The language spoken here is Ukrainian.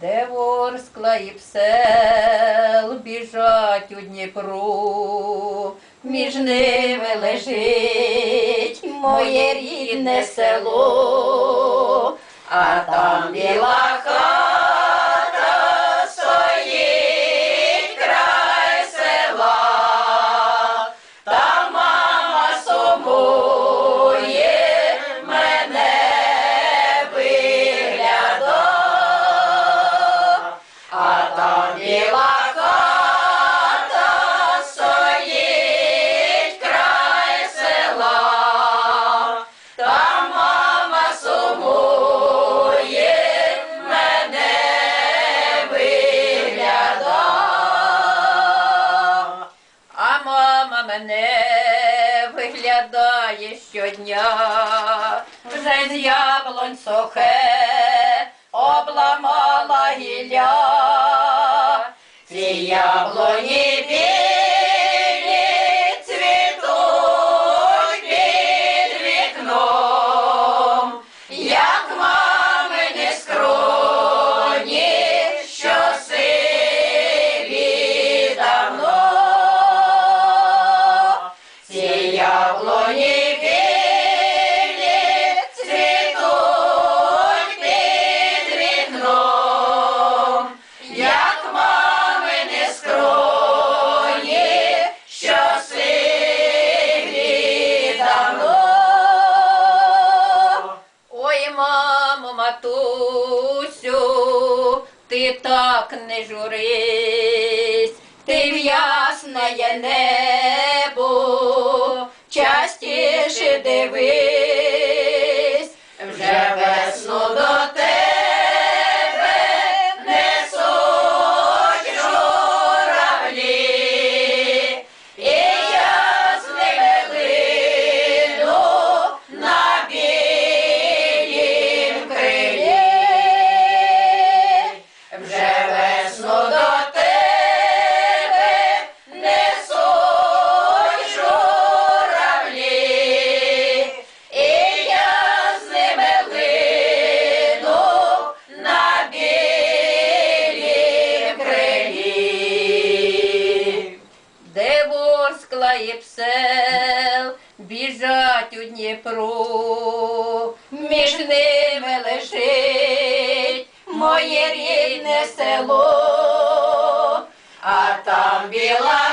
Де ворскла і псел біжать у Дніпру, між ними лежить моє рідне село, а там біла мене виглядає щодня, вже з яблонь сухе обламала гілля, ці яблоні білі матусю, ти так не журись, ти в ясне небо, вже весну до тебе несуть журавлі, і я з на білім. Вже весну до і псел біжать у Дніпру, між ними лежить моє рідне село, а там біла.